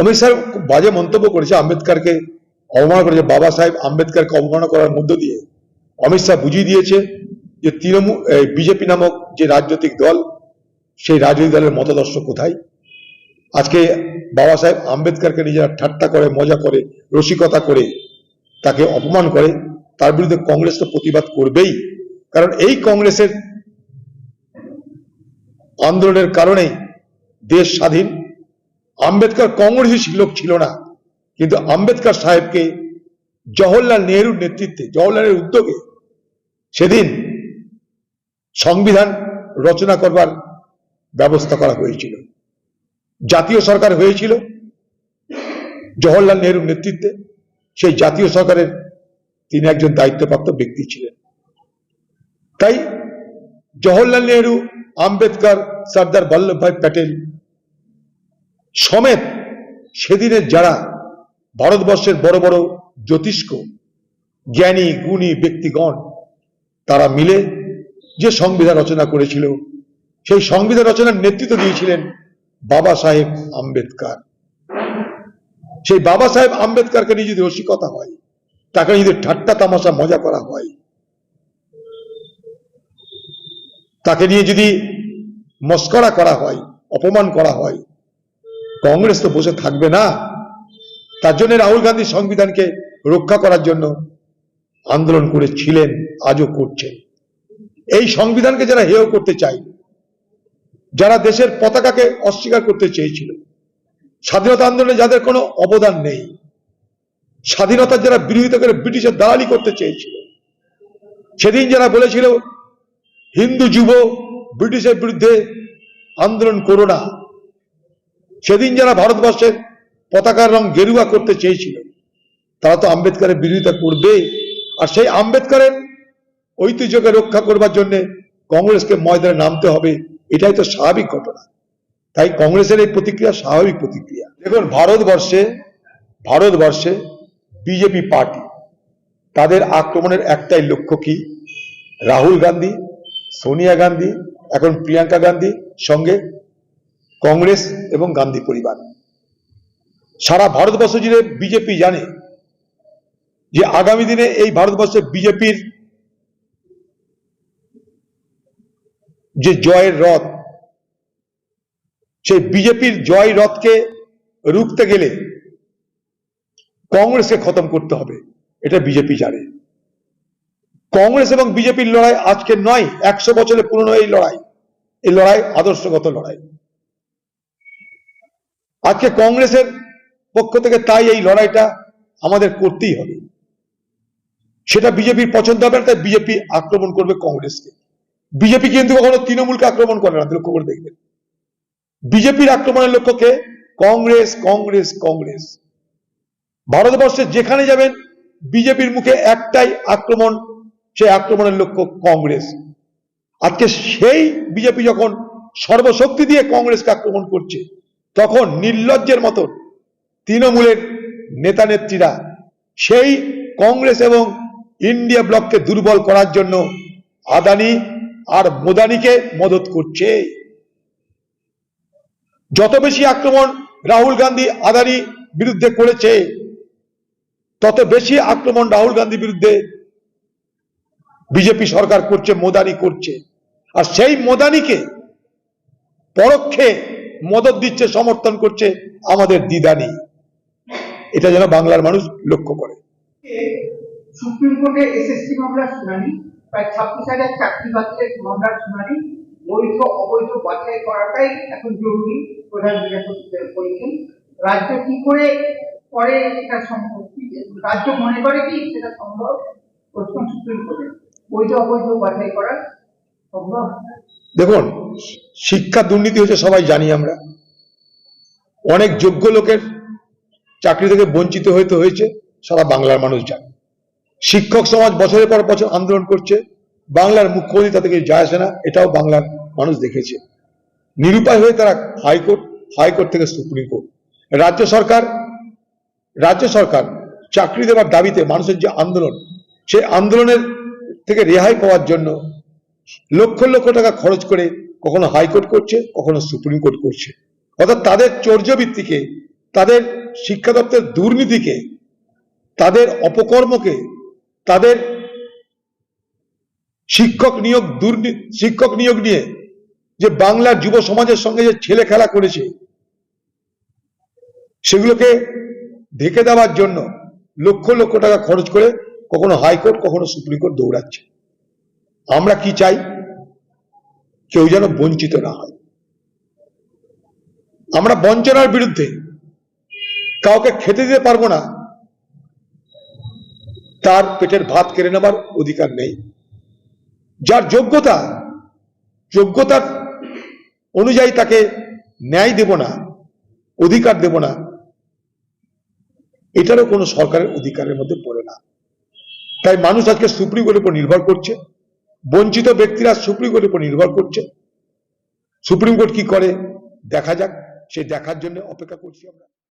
অমিত খুব বাজে মন্তব্য করেছে আম্বেদকারকে অবমাননা করেছে বাবা সাহেব আম্বেদকারকে অবমাননা করার মধ্য দিয়ে। অমিত শাহ বুঝিয়ে দিয়েছে যে তৃণমূল বিজেপি নামক যে রাজনৈতিক দল, সেই রাজনৈতিক দলের মতাদর্শ কোথায়? আজকে বাবা সাহেব আম্বেদকারকে নিজেরা ঠাট্টা করে, মজা করে, রসিকতা করে, তাকে অপমান করে, তার বিরুদ্ধে কংগ্রেস তো প্রতিবাদ করবেই। কারণ এই কংগ্রেসের আন্দোলনের কারণেই দেশ স্বাধীন আম্বেদকর কংগ্রেসী লোক ছিল না। কিন্তু আম্বেদকর সাহেবকে জওহরলাল নেহরুর নেতৃত্বে জওহরলালের উদ্যোগে সেদিন সংবিধান রচনা করবার ব্যবস্থা করা হয়েছিল। জাতীয় সরকার হয়েছিল জওহরলাল নেহরুর নেতৃত্বে। সেই জাতীয় সরকারের তিনি একজন দায়িত্বপ্রাপ্ত ব্যক্তি ছিলেন। তাই জওহরলাল নেহরু, আম্বেদকর, সর্দার বল্লভভাই প্যাটেল সমেত সেদিনের যারা ভারতবর্ষের বড় বড় জ্যোতিষ্ক, জ্ঞানী, গুণী ব্যক্তিগণ, তারা মিলে যে সংবিধান রচনা করেছিল, সেই সংবিধান রচনার নেতৃত্ব দিয়েছিলেন বাবা সাহেব আম্বেদকর। সেই বাবা সাহেব আম্বেদকরকে নিয়ে যদি রসিকতা হয়, তাকে যদি ঠাট্টা তামাশা মজা করা হয়, তাকে নিয়ে যদি মস্করা করা হয়, অপমান করা হয় কংগ্রেস তো বসে থাকবে না। তার জন্য রাহুল গান্ধী সংবিধানকে রক্ষা করার জন্য আন্দোলন করেছিলেন, আজও করছেন। এই সংবিধানকে যারা হেয় করতে চাই যারা দেশের পতাকাকে অস্বীকার করতে চেয়েছিল, স্বাধীনতা আন্দোলনে যাদের কোনো অবদান নেই, স্বাধীনতার যারা বিরোধিতা করে ব্রিটিশের দালালি করতে চেয়েছিল, সেদিন যারা বলেছিল, হিন্দু যুব ব্রিটিশের বিরুদ্ধে আন্দোলন করো না। সেদিন যারা ভারতবর্ষের পতাকার রং গেরুয়া করতে চেয়েছিল, তারা তো আম্বেদকরের বিরোধিতা করবে আর সেই আম্বেদকরের ঐতিহ্যকে রক্ষা করবার জন্য কংগ্রেসকে ময়দানে নামতে হবে, এটাই তো স্বাভাবিক ঘটনা। তাই কংগ্রেসের এই প্রতিক্রিয়া স্বাভাবিক প্রতিক্রিয়া। দেখুন, ভারতবর্ষে ভারতবর্ষে বিজেপি পার্টি, তাদের আক্রমণের একটাই লক্ষ্য কি? রাহুল গান্ধী, সোনিয়া গান্ধী, এখন প্রিয়াঙ্কা গান্ধী সঙ্গে কংগ্রেস এবং গান্ধী পরিবার। সারা ভারতবর্ষ জুড়ে বিজেপি জানে যে আগামী দিনে এই ভারতবর্ষে বিজেপির যে জয়ের রথ, সেই বিজেপির জয় রথকে রুখতে গেলে কংগ্রেসকে খতম করতে হবে, এটা বিজেপি জানে। কংগ্রেস এবং বিজেপির লড়াই আজকে নয়, একশো বছরের পুরনো এই লড়াই এই লড়াই আদর্শগত লড়াই। আজকে কংগ্রেসের পক্ষ থেকে তাই এই লড়াইটা আমাদের করতেই হবে। সেটা বিজেপির পছন্দ হবে না, তাই বিজেপি আক্রমণ করবে কংগ্রেসকে। বিজেপি কিন্তু কখনো তৃণমূলকে আক্রমণ করে না, লক্ষ্য করে দেখবেন। বিজেপির আক্রমণের লক্ষ্যকে কংগ্রেস কংগ্রেস কংগ্রেস। ভারতবর্ষে যেখানে যাবেন, বিজেপির মুখে একটাই আক্রমণ, সেই আক্রমণের লক্ষ্য কংগ্রেস। আজকে সেই বিজেপি যখন সর্বশক্তি দিয়ে কংগ্রেসকে আক্রমণ করছে তখন নির্লজ্জের মতন তৃণমূলের নেতা নেত্রীরা সেই কংগ্রেস এবং ইন্ডিয়া ব্লককে দুর্বল করার জন্য আদানি আর মোদানিকে মদত করছে। যত বেশি আক্রমণ রাহুল গান্ধী আদানি বিরুদ্ধে করেছে, তত বেশি আক্রমণ রাহুল গান্ধী বিরুদ্ধে বিজেপি সরকার করছে, মোদানি করছে। আর সেই মোদানিকে পরোক্ষে মদত দিচ্ছে, সমর্থন করছে আমাদের দিদানি। এটা যেন বাংলার মানুষ লক্ষ্য করে। সুপ্রিম কোর্টে এসএসসি মামলার শুনানি, প্রায় হাজার চাকরি বাতিলের মামলার শুনানি, বৈধ, অবৈধ বাছাই করাটাই এখন জরুরি, প্রধান বিচারপতি রাজ্য কি করে করে এটা সম্ভব? রাজ্য মনে করে কি সেটা সম্ভব? প্রশ্ন সুপ্রিম কোর্টে বৈধ, অবৈধ বাছাই করা দেখুন, শিক্ষা দুর্নীতি হচ্ছে সবাই জানি আমরা। অনেক যোগ্য লোকের চাকরি থেকে বঞ্চিত হইতে হয়েছে, সারা বাংলার মানুষ জানে। শিক্ষক সমাজ বছরের পর বছর আন্দোলন করছে, বাংলার মুখ্যমন্ত্রী তাদেরকে যায় আসে না, এটাও বাংলার মানুষ দেখেছে। নিরুপায় হয়ে তারা হাইকোর্ট হাইকোর্ট থেকে সুপ্রিম কোর্ট। রাজ্য সরকার রাজ্য সরকার চাকরি দেওয়ার দাবিতে মানুষের যে আন্দোলন, সেই আন্দোলনের থেকে রেহাই পাওয়ার জন্য লক্ষ লক্ষ টাকা খরচ করে কখনো হাইকোর্ট করছে, কখনো সুপ্রিম কোর্ট করছে। অর্থাৎ তাদের চর্যবৃত্তিকে, তাদের শিক্ষা দপ্তরের দুর্নীতিকে, তাদের অপকর্মকে, তাদের শিক্ষক নিয়োগ দুর্নীতি শিক্ষক নিয়োগ নিয়ে যে বাংলার যুব সমাজের সঙ্গে যে ছেলে খেলা করেছে, সেগুলোকে ঢেকে দেওয়ার জন্য লক্ষ লক্ষ টাকা খরচ করে কখনো হাইকোর্ট, কখনো সুপ্রিম কোর্ট দৌড়াচ্ছে। আমরা কি চাই? কেউ যেন বঞ্চিত না হয়। আমরা বঞ্চনার বিরুদ্ধে কাউকে খেতে দিতে পারব না। তার পেটের ভাত কেড়ে নেবার অধিকার নেই। যার যোগ্যতা যোগ্যতার অনুযায়ী তাকে ন্যায় দেব না, অধিকার দেব না, এটারও কোনো সরকারের অধিকারের মধ্যে পড়ে না। তাই মানুষ আজকে সুপ্রিম কোর্টের উপর নির্ভর করছে। বঞ্চিত ব্যক্তিরা সুপ্রিম কোর্টের উপর নির্ভর করছে। সুপ্রিম কোর্ট কি করে? দেখা যাক। সে দেখার জন্য অপেক্ষা করছি আমরা।